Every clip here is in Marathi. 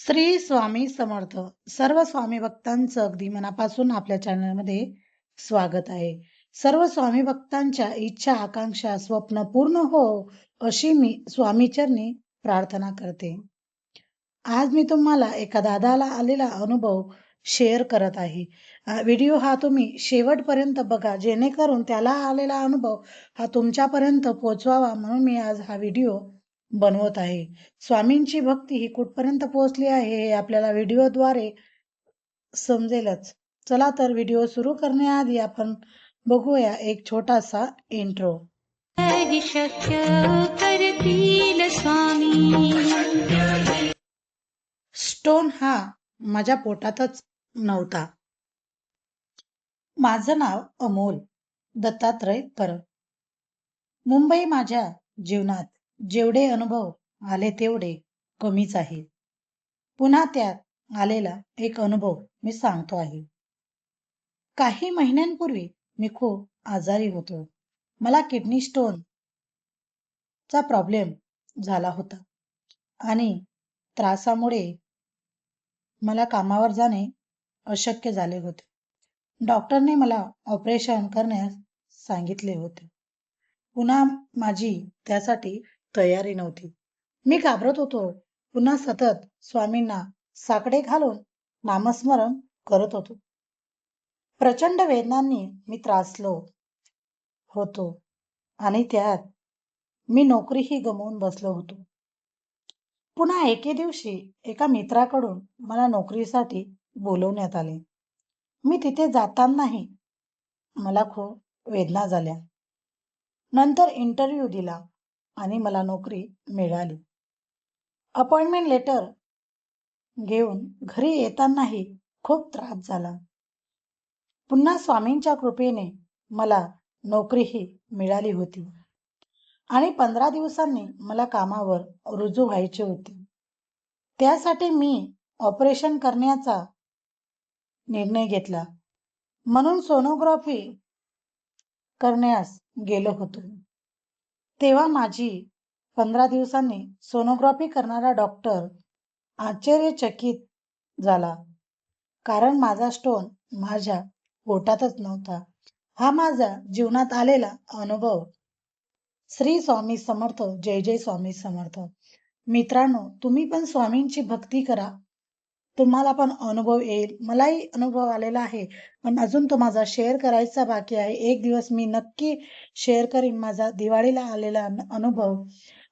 श्री स्वामी समर्थ. सर्व स्वामी भक्तांचं अगदी मनापासून आपल्या चॅनलमध्ये स्वागत आहे. सर्व स्वामी भक्तांच्या इच्छा आकांक्षा स्वप्न पूर्ण हो अशी मी स्वामीचरणी प्रार्थना करते. आज मी तुम्हाला एका दादाला आलेला अनुभव शेअर करत आहे. व्हिडिओ हा तुम्ही शेवटपर्यंत बघा. जेणेकरून त्याला आलेला अनुभव हा तुमच्यापर्यंत पोचवावा म्हणून मी आज हा व्हिडिओ बनवत आहे. स्वामींची भक्ती ही कुठपर्यंत पोहोचली आहे हे आपल्याला व्हिडिओद्वारे समजेलच. चला तर व्हिडिओ सुरू करण्याआधी आपण बघूया एक छोटासा इंट्रो स्वामी स्टोन हा माझ्या पोटातच नव्हता. माझं नाव अमोल दत्तात्रय परब मुंबई माझ्या जीवनात. जेवढे अनुभव आले तेवढे कमीच आहे पुन्हा त्यात आलेला एक अनुभव मी सांगतो आहे. काही महिन्यांपूर्वी मी खूप आजारी होतो. मला किडनी स्टोन चा प्रॉब्लेम झाला होता. आणि त्रासामुळे मला कामावर जाणे अशक्य झाले होते. डॉक्टरने मला ऑपरेशन करण्यास सांगितले होते. पुन्हा माझी त्यासाठी तयारी नव्हती. मी घाबरत होतो. पुन्हा सतत स्वामींना साकडे घालून नामस्मरण करत होतो. प्रचंड वेदनांनी मी त्रासलो होतो आणि त्यात मी नोकरीही गमवून बसलो होतो. पुन्हा एके दिवशी एका मित्राकडून मला नोकरीसाठी बोलवण्यात आले. मी तिथे जातानाही मला खूप वेदना झाल्या. नंतर इंटरव्ह्यू दिला. आणि मला नोकरी मिळाली. अपॉइंटमेंट लेटर घेऊन घरी येतानाही खूप त्रास झाला. पुन्हा स्वामींच्या कृपेने मला नोकरीही मिळाली होती. आणि पंधरा दिवसांनी मला कामावर रुजू व्हायचे होते. त्यासाठी मी ऑपरेशन करण्याचा निर्णय घेतला. म्हणून सोनोग्राफी करण्यास गेलो होतो. तेव्हा माझी पंधरा दिवसांनी सोनोग्राफी करणारा डॉक्टर आश्चर्यचकित झाला. कारण माझा स्टोन माझ्या पोटातच नव्हता. हा माझा जीवनात आलेला अनुभव श्री स्वामी समर्थ जय जय स्वामी समर्थ. मित्रांनो तुम्ही पण स्वामींची भक्ती करा. तुम्हाला पण अनुभव येईल. मलाही अनुभव आलेला आहे. पण अजून तो माझा शेअर करायचा बाकी आहे. एक दिवस मी नक्की शेअर करीन माझा दिवाळीला आलेला अनुभव.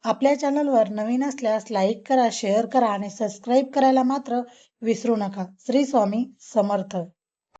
आपल्या चॅनलवर नवीन असल्यास लाईक करा शेअर करा आणि सबस्क्राईब करायला मात्र विसरू नका. श्री स्वामी समर्थ.